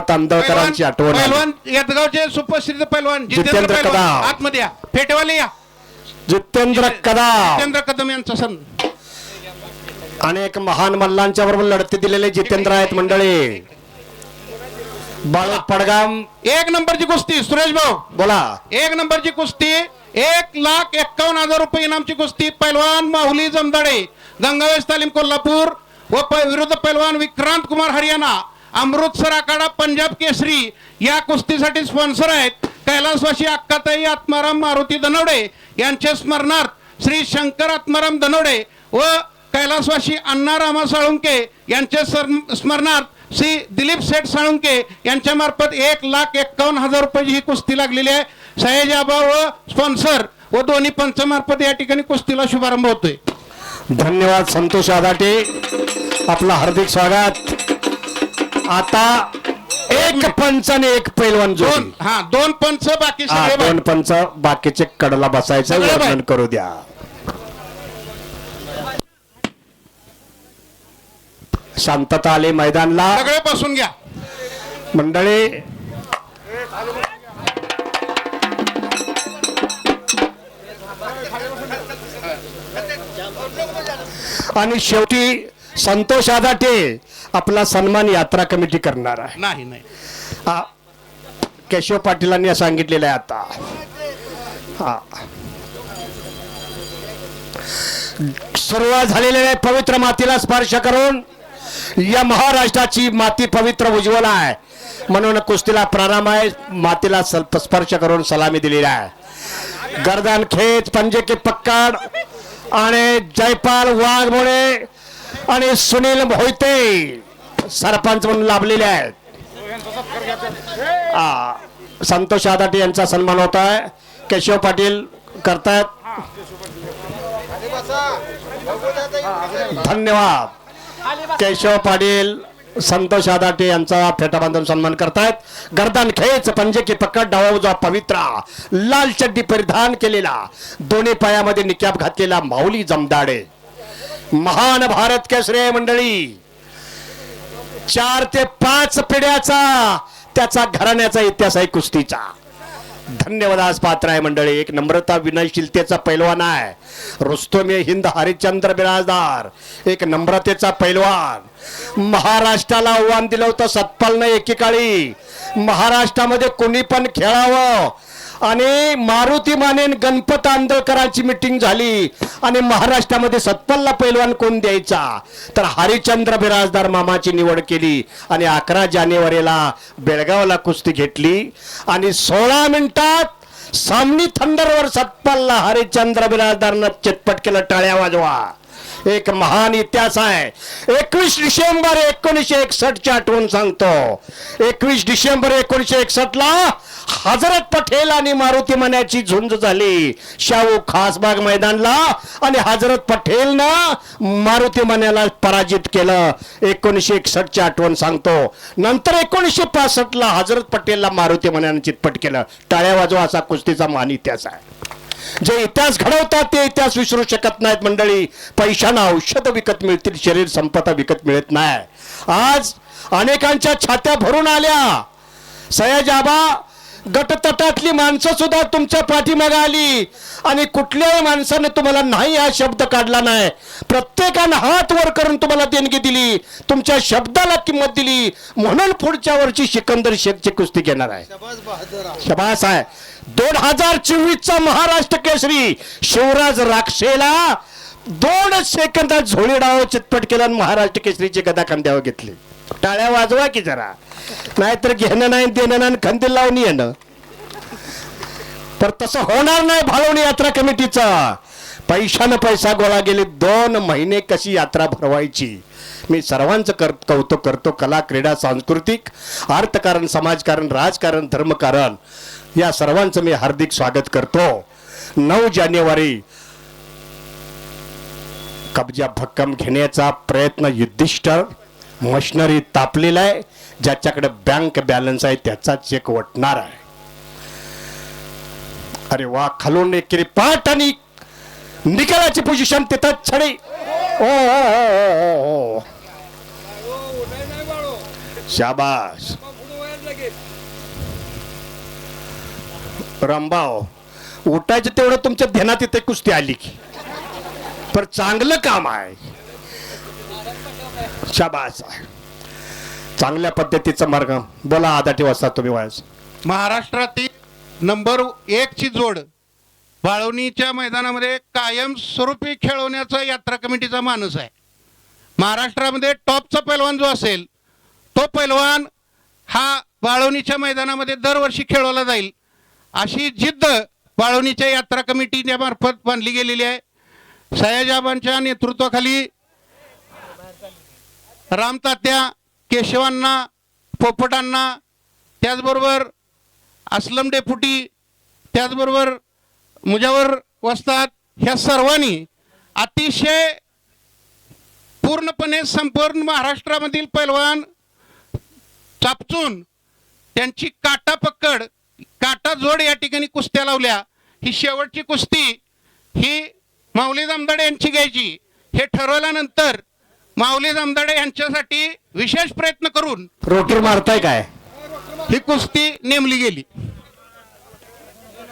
तांदळकरांची आठवण आली. पैलवान यादगावचे सुप्रसिद्ध पैलवान जितेंद्र कदम. आतमध्ये या. फेटेवाले या. जितेंद्र कदम. जितेंद्र कदम यांचा सण. अनेक महान मल्लांच्या बरोबर लढती दिलेले जितेंद्र आहेत मंडळी. बाळ पडगाम. एक नंबरची कुस्ती सुरेश भाऊ. बोला. एक नंबरची कुस्ती एक लाख एक्कावन्न हजार रुपये इनामची कुस्ती पैलवान माहुली जमदाडे. गंगावेश तालीम कोल्हापूर व प- विरुद्ध पैलवान विक्रांत कुमार हरियाणा. अमृतसर आखाडा पंजाब केसरी या कुस्तीसाठी स्पॉन्सर आहेत. कैलासवासी अक्काताई आत्माराम मारुती दनवडे यांचे स्मरणार्थ श्री शंकर आत्माराम दनवडे व कैलासवासी अण्णा रामा साळुंके यांचे स्मरणार्थ श्री दिलीप सेठ साळुंके यांच्या मार्फत एक लाख एक्कावन्न हजार रुपयाची ही कुस्ती लागलेली आहे. सयाजी व स्पॉन्सर व दोन्ही पंचमार्फत या ठिकाणी कुस्तीला शुभारंभ होतोय. धन्यवाद संतोष आदाटे. आपला हार्दिक स्वागत. आता एक पंच आणि एक पैलवान दोन जोडी हा दोन पंच बाकी हा, सगळे दोन. पंच बाकीचे कडला बसायचं सगळे वर्णन बाहेर. करू द्या शांतता आली मैदानला सगळे बसून घ्या मंडळी आणि शेवटी संतोष आदाटे आपला सन्मान यात्रा कमिटी करणार आहे. नाही नाही. हा केशव पाटीलांनी सांगितलेलं आहे आता. हा. सुरुवात झालेली आहे पवित्र मातीला स्पर्श करून या महाराष्ट्राची माती पवित्र उज्ज्वल आहे. म्हणून कुस्तीला प्रारंभ आहे मातीला स्पर्श करून सलामी दिलेली आहे. गर्दन खेच पंजे की पक्कड आणि जयपाल वाघमोडे आणि सुनील मोहिते. सरपंच म्हणून लाभलेले आहेत. संतोष आदाटे यांचा सन्मान होत आहे. केशव पाटील करतायत. धन्यवाद. केशव पाटील संतोष आदाटे यांचा फेटा बांधून सन्मान करतायत. गर्दन खेच पंजे की पकड डावा पवित्रा. लाल चड्डी परिधान केलेला. दोन्ही पायामध्ये निक्याप घातलेला माऊली जमदाडे. महान भारत केसरी मंडळी. चार ते पाच पिढ्याचा त्याचा घराण्याचा इतिहास आहे कुस्तीचा. धन्यवाद आज पात्र आहे मंडळी. एक नम्रता विनयशीलतेचा पैलवान आहे. रुस्तोमी हिंद हरिश्चंद्र बिराजदार. एक नम्रतेचा पैलवान. महाराष्ट्राला आव्हान दिलं होतं सत्पालनं एकेकाळी. महाराष्ट्रामध्ये कोणी पण खेळावं. आणि मारुती मानेन गणपत आंदळकरांची मिटिंग झाली. आणि महाराष्ट्रामध्ये सत्पलला पैलवान कोण द्यायचा? तर हरिचंद्र बिराजदार मामाची निवड केली. आणि अकरा जानेवारीला बेळगावला कुस्ती घेतली. आणि सोळा मिनिटात सामनी थंडरवर सत्पलला हरिचंद्र बिराजदारनं चितपट केलं टाळ्या वाजवा. एक महान इतिहास आहे. एकवीस डिसेंबर एकोणीसशे एकसष्टची आठवण सांगतो. एकवीस डिसेंबर एकोणीसशे एकसष्ट ला हजरत पटेल आणि मारुती मण्याची झुंज झाली. शाहू खासबाग मैदानला आणि हजरत पटेलनं मारुती मण्याला पराजित केलं. एकोणीसशे एकसष्टची आठवण सांगतो. नंतर एकोणीसशे पासष्ट ला हजरत पटेलला मारुती मण्यानं चितपट केलं. टाळ्या वाजवा असा कुस्तीचा महान इतिहास आहे. जे इतिहास घडवतात ते इतिहास विसरू शकत नाहीत मंडळी. पैशानं औषध विकत मिळतील शरीर संपदा विकत मिळत नाही. आज अनेकांच्या छात्या भरून आल्या. सयाजाबा गटतटातली माणसं सुद्धा तुमच्या पाठीमागे आली. आणि कुठल्याही माणसाने तुम्हाला नाही हा शब्द काढला नाही. प्रत्येकानं हात वर करून तुम्हाला देणगी दिली. तुमच्या शब्दाला किंमत दिली. म्हणून पुढच्या वर्षी सिकंदर शेखची कुस्ती घेणार आहे. शबास आहे. दोन हजार चोवीस चा महाराष्ट्र केसरी. शिवराज राक्षेला दोन सेकंदात झोळी डाव चितपट केला आणि महाराष्ट्र केसरीची गदा खांद्यावर घेतली. टाळ्या वाजवा की जरा. नाहीतर घेणं नाही देणं नाही खंदील लावून येणं. तर तसं होणार नाही भालवणी यात्रा कमिटीचा. पैशानं पैसा गोळा गेले दोन महिने कशी यात्रा भरवायची? मी सर्वांचं कर कौतुक करतो कला क्रीडा सांस्कृतिक अर्थकारण समाजकारण राजकारण धर्मकारण. या सर्वांचं मी हार्दिक स्वागत करतो. नऊ जानेवारी कब्जा भक्कम घेण्याचा प्रयत्न युद्धिष्ठर मशिनरी तापलेला आहे ज्याच्याकडे बँक बॅलन्स आहे त्याचा चेक वटणार आहे. अरे वा खालून एकेरी पाठ आणि निकालाची पोझिशन तिथं छडे. ओ ओ, ओ, ओ, ओ. शाबास. रामभाव उठायचं तेवढं तुमच्या ध्यानात येते कुस्ती आली की. पण चांगलं काम आहे. शाबास. चांगल्या पद्धतीचा मार्ग. बोला आदाटी वाजता तुम्ही वायस महाराष्ट्रातील नंबर एक ची जोड. बाळवणीच्या मैदानामध्ये कायम स्वरूपी खेळवण्याचा यात्रा कमिटीचा माणूस आहे. महाराष्ट्रामध्ये टॉपचा पैलवान जो असेल तो पैलवान हा बाळवणीच्या मैदानामध्ये दरवर्षी खेळवला जाईल. अशी जिद्द बाळवणीच्या यात्रा कमिटीच्या मार्फत बांधली गेलेली आहे. सयाजाबांच्या नेतृत्वाखाली रामतात्या केशवांना पोपटांना त्याचबरोबर असलम डेपुटी त्याचबरोबर मुजावर वस्तात ह्या सर्वांनी अतिशय पूर्णपणे संपूर्ण महाराष्ट्रामधील पैलवान चापचून त्यांची काटा पकड काटा जोड या ठिकाणी कुस्त्या लावल्या. ही शेवटची कुस्ती ही माऊली जामदाड यांची घ्यायची. हे ठरवल्यानंतर माऊली जामदाडे यांच्यासाठी विशेष प्रयत्न करून रोटर मारताय काय? ही कुस्ती नेमली गेली.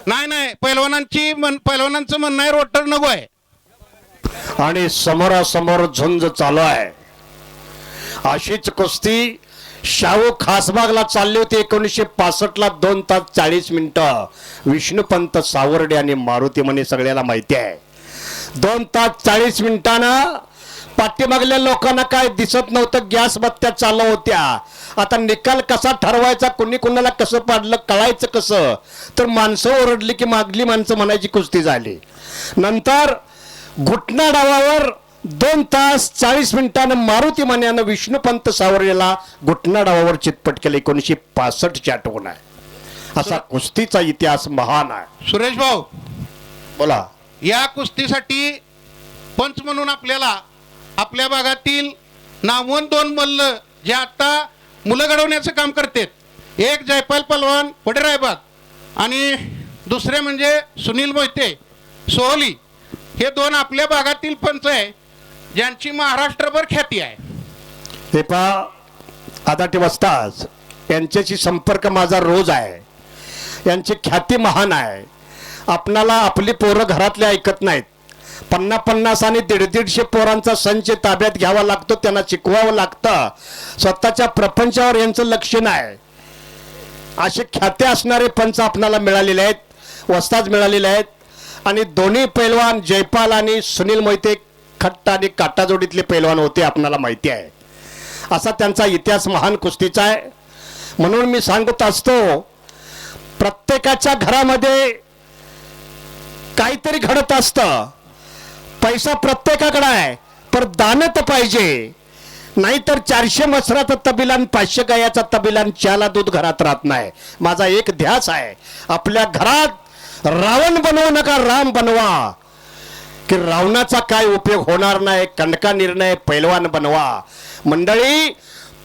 नाही नाही पैलवानांची मन पैलवानांचं म्हणणं आहे रोटर नको आहे. आणि समोरासमोर झुंज चालू आहे. अशीच कुस्ती शाहू खासबागला चालली होती एकोणीसशे पासष्ट ला दोन तास चाळीस मिनिटं. विष्णुपंत सावर्डे आणि मारुती म्हणे सगळ्याला माहिती आहे. दोन तास चाळीस मिनिटानं पाठीमागल्या लोकांना काय दिसत नव्हतं गॅस बत्त्या चालू होत्या. आता निकाल कसा ठरवायचा कुणी कुणाला कसं पाडलं कळायचं कसं? तर माणसं ओरडली की मागली माणसं म्हणायची कुस्ती झाली. नंतर घुटना डावावर दोन तास चाळीस मिनिटानं मारुती मान्यानं विष्णुपंत सावर्याला घुटना डावावर चितपट केलं. एकोणीसशे पासष्टची आठवण आहे. असा कुस्तीचा इतिहास महान आहे. सुरेश भाऊ बोला. या कुस्तीसाठी पंच म्हणून आपल्याला आपल्या भागातील नामवंत दोन मल्ल जे आता मुलं घडवण्याचं काम करतात. एक जयपाल पलवान वडेरायबाग आणि दुसरे म्हणजे सुनील मोहिते सोहली हे दोन आपल्या भागातील पंच आहे ज्यांची महाराष्ट्रभर ख्याती आहे. हे पा आदाटे वस्ताज यांच्याशी संपर्क माझा रोज आहे. यांची ख्याती महान आहे. आपणाला आपली पोरं घरातले ऐकत नाहीत. पन्नास पन्नास आणि दीड दीडशे पोरांचा संच ताब्यात घ्यावा लागतो त्यांना शिकवावं लागतं. स्वतःच्या प्रपंचावर यांचं लक्ष नाही. असे ख्याते असणारे पंच आपणाला मिळालेले आहेत वस्ताज मिळालेले आहेत. आणि दोन्ही पैलवान जयपाल आणि सुनील मोहिते खट्ट आणि काटाजोडीतले पैलवान होते आपणाला माहिती आहे. असा त्यांचा इतिहास महान कुस्तीचा आहे. म्हणून मी सांगत असतो प्रत्येकाच्या घरामध्ये काहीतरी घडत असतं. पैसा प्रत्येकाकडे आहे दान तर पाहिजे. नाहीतर चारशे मसराचा तबिला आणि पाचशे गायाचा तबिला आणि चहाला दूध घरात राहत नाही. माझा एक ध्यास आहे आपल्या घरात रावण बनवू नका राम बनवा. की रावणाचा काय उपयोग होणार नाही कणका निर्णय पैलवान बनवा. मंडळी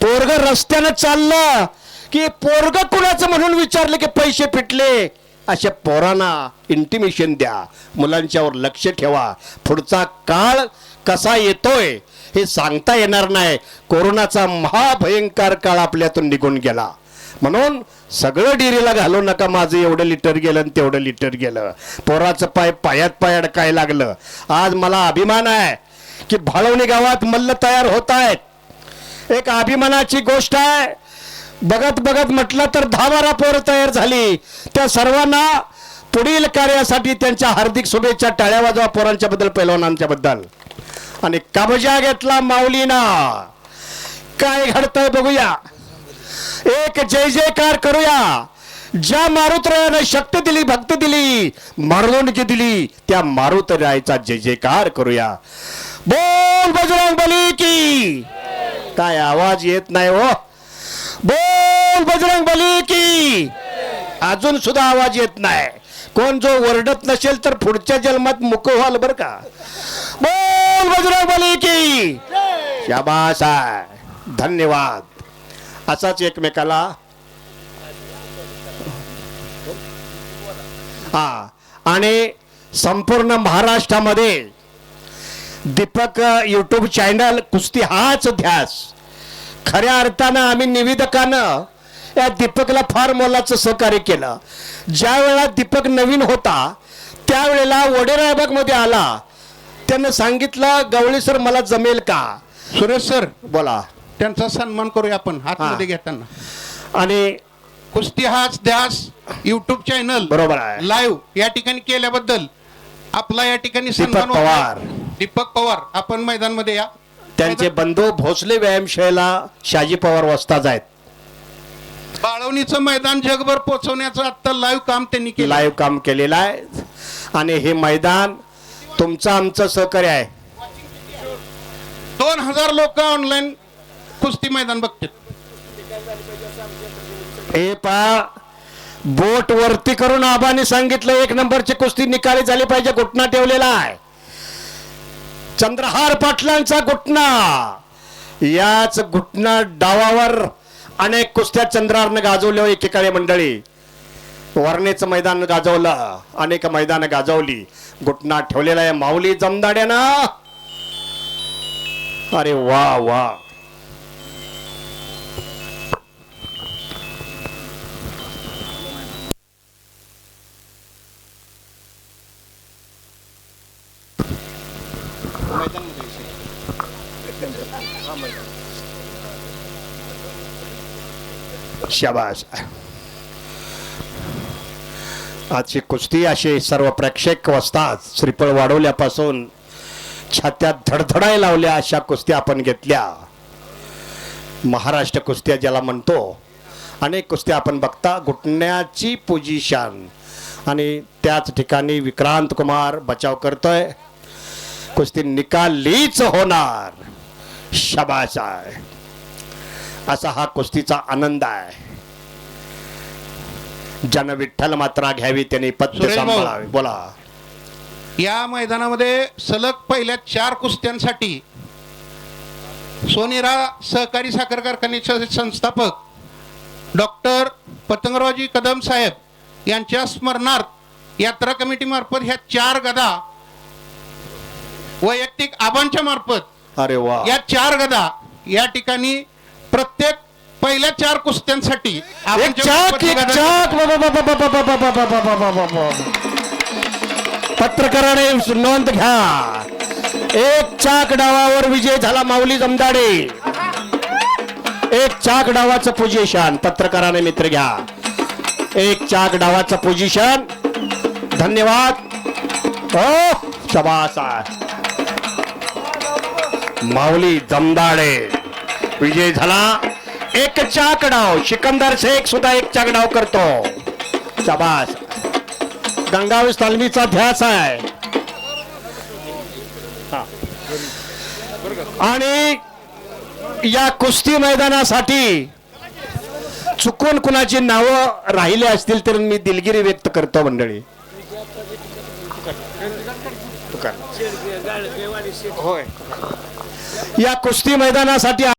पोरग रस्त्यानं चाललं की पोरग कुणाचं म्हणून विचारलं की पैसे फिटले अशा पोरांना इंटिमेशन द्या. मुलांच्यावर लक्ष ठेवा. पुढचा काळ कसा येतोय हे सांगता येणार नाही. कोरोनाचा महाभयंकर काळ आपल्यातून निघून गेला. म्हणून सगळं डिरीला घालू नका. माझं एवढं लिटर गेलं आणि तेवढं लिटर गेलं. पोराचं पाय पायात पाय अडकाय लागलं? आज मला अभिमान आहे की भाळवणी गावात मल्ल तयार होत आहेत. एक अभिमानाची गोष्ट आहे. बघत बघत म्हटलं तर दहा बारा पोरं तयार झाली. त्या सर्वांना पुढील कार्यासाठी त्यांच्या हार्दिक शुभेच्छा टाळ्या वाजवा पोरांच्या बद्दल पैलवानांच्या बद्दल आणि कबजा घेतला माऊलीना. काय घडतंय बघूया. एक जय जयकार करूया. ज्या मारुतरायानं शक्ती दिली भक्ती दिली मारवणुकी दिली त्या मारुतरायाचा जय जयकार करूया. बोल बजरंग बली की. काय आवाज येत नाही हो. बोल बजरंग बली की. अजून सुद्धा आवाज येत नाही. कोण जो वरडत नसेल तर पुढच्या जन्मात मुक व्हाल बर का? बोल बजरंग बली की. शाबासा धन्यवाद. असाच एकमेकाला हा आणि संपूर्ण महाराष्ट्रामध्ये दीपक यूट्यूब चॅनल कुस्ती हाच ध्यास खऱ्या अर्थानं आम्ही निवेदकानं त्या दीपकला फार मोलाचं सहकार्य केलं. ज्या वेळेला दीपक नवीन होता त्यावेळेला वडेरायबागमध्ये आला. त्यानं सांगितलं गवळी सर मला जमेल का? सुरेश सर बोला. त्यांचा सन्मान करूया आपण हातमध्ये. घेताना. आणि कुस्ती हाच ध्यास युट्यूब चॅनल बरोबर आहे. लाईव्ह या ठिकाणी केल्याबद्दल आपला या ठिकाणी सन्मान होतोय. पवार. दीपक पवार आपण मैदानमध्ये या. त्यांचे बंधू भोसले व्यायामशाळेला शाजी पवार वस्ताज आहेत. बाळवणीचं मैदान जगभर पोहोचवण्याचं आता लाईव्ह काम त्यांनी केलं लाईव्ह काम केलेलं आहे. आणि हे मैदान तुमचं आमचं सहकार्य आहे. दोन हजार लोक ऑनलाईन कुस्ती मैदान बघतात. हे पा बोट वरती करून आबाने सांगितलं एक नंबरची कुस्ती निकाली झाली पाहिजे घुटना ठेवलेला आहे. चंद्रहार पाटलांचा घुटना. याच घुटना डावावर अनेक कुस्त्या चंद्रारनं गाजवल्या हो एकेकाळी मंडळी. वरणेचं मैदान गाजवलं अनेक मैदान गाजवली. घुटना ठेवलेला आहे माऊली जमदाड्यानं. अरे वा वा. शाबास. आजची कुस्ती अशी सर्व प्रेक्षक वसतात श्रीफळ वाढवल्यापासून छात्यात धडधडाय लावल्या अशा कुस्त्या आपण घेतल्या. महाराष्ट्र कुस्त्या ज्याला म्हणतो अनेक कुस्त्या आपण बघता घुटण्याची पोजिशन आणि त्याच ठिकाणी विक्रांत कुमार बचाव करतोय. कुस्ती निकालीच होणार. शाबास आहे. असा हा कुस्तीचा आनंद आहे. जन विठ्ठल मात्रा घ्यावी त्याने भाऊ. सांभाळावे. बोला. या मैदानामध्ये सलग पहिल्या चार कुस्त्यांसाठी सोनेरा सहकारी साखर कारखान्याचे संस्थापक डॉक्टर पतंगरावजी कदम साहेब यांच्या स्मरणार्थ यात्रा कमिटी मार्फत ह्या चार गदा वैयक्तिक आबांच्या मार्फत अरे वा या चार गदा या ठिकाणी प्रत्येक पहिल्या चार कुस्त्यांसाठी एक चाक एक चाक. पत्रकाराने नोंद घ्या एक चाक डावावर विजय झाला माऊली जमदाडे एक चाक डावाचं पोझिशन पत्रकाराने मित्र घ्या एक चाक डावाचं पोझिशन धन्यवाद हो शबास. माऊली जमदाडे. विजय झाला. एक चाक डाव सिकंदर शेख सुद्धा एक चाक डाव करतो. शबास. गंगावीस तालमीचा ध्यास आहे. हा. आणि या कुस्ती मैदानासाठी चुकून कुणाची नावं राहिले असतील तर मी दिलगिरी व्यक्त करतो मंडळी. होय. या कुस्ती मैदानासाठी